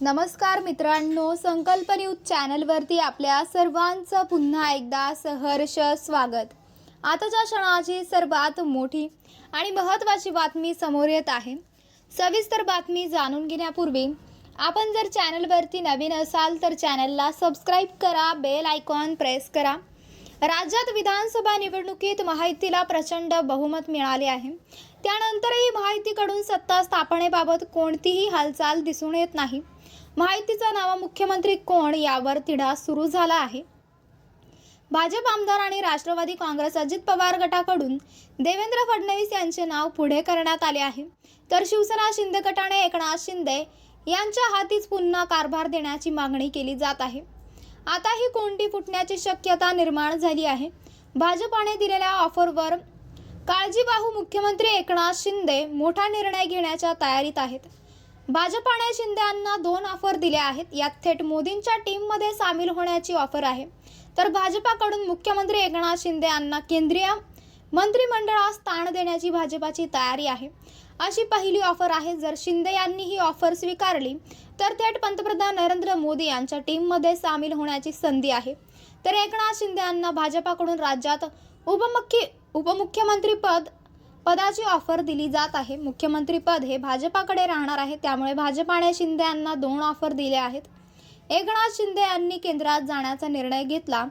नमस्कार मित्रांनो संकल्प न्यूज चॅनलवरती आपल्या सर्वांचं पुन्हा एकदा सहर्ष स्वागत. आताच्या क्षणाची सर्वात मोठी आणि महत्त्वाची बातमी समोर येत आहे. सविस्तर बातमी जाणून घेण्यापूर्वी आपण जर चॅनलवरती नवीन असाल तर चॅनलला सबस्क्राईब करा बेल आयकॉन प्रेस करा. राज्यात विधानसभा निवडणुकीत महायुतीला प्रचंड बहुमत मिळाले आहे. त्यानंतरही महायुतीकडून सत्ता स्थापनेबाबत कोणतीही हालचाल दिसून येत नाही. महायुतीचा नावा मुख्यमंत्री कोण यावर तिढा सुरू झाला आहे. भाजप आमदार आणि राष्ट्रवादी काँग्रेस अजित पवार गटाकडून देवेंद्र फडणवीस यांचे नाव पुढे करण्यात आले आहे. तर शिवसेना शिंदे गटाने एकनाथ शिंदे यांच्या हातीच पुन्हा कारभार देण्याची मागणी केली जात आहे. आता ही कोंडी फुटण्याची शक्यता निर्माण झाली आहे. भाजपाने दिलेल्या ऑफरवर काळजीवाहू मुख्यमंत्री एकनाथ शिंदे मोठा निर्णय घेण्याच्या तयारीत आहेत. भाजपाने शिंदे यांना दोन ऑफर दिल्या आहेत. यात थेट मोदींच्या टीममध्ये सामील होण्याची ऑफर आहे. तर भाजपाकडून मुख्यमंत्री एकनाथ शिंदे यांना केंद्रीय मंत्रिमंडळात स्थान देण्याची भाजपाची तयारी आहे. अशी पहिली ऑफर आहे. जर शिंदे यांनी ही ऑफर स्वीकारली तर थेट पंतप्रधान नरेंद्र मोदी यांच्या टीममध्ये सामील होण्याची संधी आहे. तर एकनाथ शिंदे यांना भाजपाकडून राज्यात उपमुख्य उपमुख्यमंत्रीपद पदाची ऑफर दिली जात आहे. मुख्यमंत्रीपद हे भाजपाकडे राहणार आहे. त्यामुळे भाजपाने शिंदे यांना दोन ऑफर दिल्या आहेत. एकनाथ शिंदे यांनी केंद्रात जाण्याचा निर्णय घेतला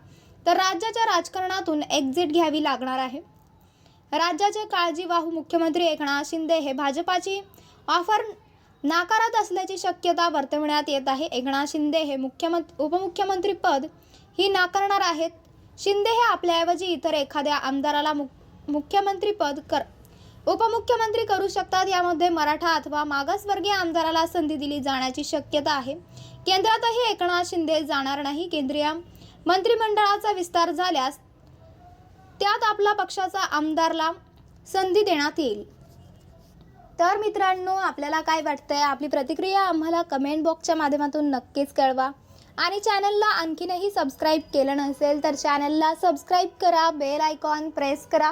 तर राज्याच्या राजकारणातून एक्झिट घ्यावी लागणार आहे. राज्याचे काळजीवाहू मुख्यमंत्री एकनाथ शिंदे हे भाजपाची ऑफर नाकारत असल्याची शक्यता वर्तवण्यात येत आहे. एकनाथ शिंदे हे मुख्यमंत्री उपमुख्यमंत्री पद ही नाकारणार आहेत. शिंदे हे आपल्याऐवजी इतर एखाद्या आमदाराला मुख्यमंत्रीपद कर उपमुख्यमंत्री करू शकतात यामध्ये मराठा अथवा मागासवर्गीय आमदाराला संधी दिली जाण्याची शक्यता आहे. केंद्रातही एकनाथ शिंदे जाणार नाही. केंद्रीय मंत्रिमंडळाचा विस्तार झाल्यास त्यात आपला पक्षाचा आमदारला संधी देण्यात येईल. तर मित्रांनो आपल्याला काय वाटतंय? आपली प्रतिक्रिया आम्हाला कमेंट बॉक्सच्या माध्यमातून नक्कीच कळवा. आणि चॅनलला आणखीनही सबस्क्राईब केलं नसेल तर चॅनलला सबस्क्राईब करा बेल आयकॉन प्रेस करा.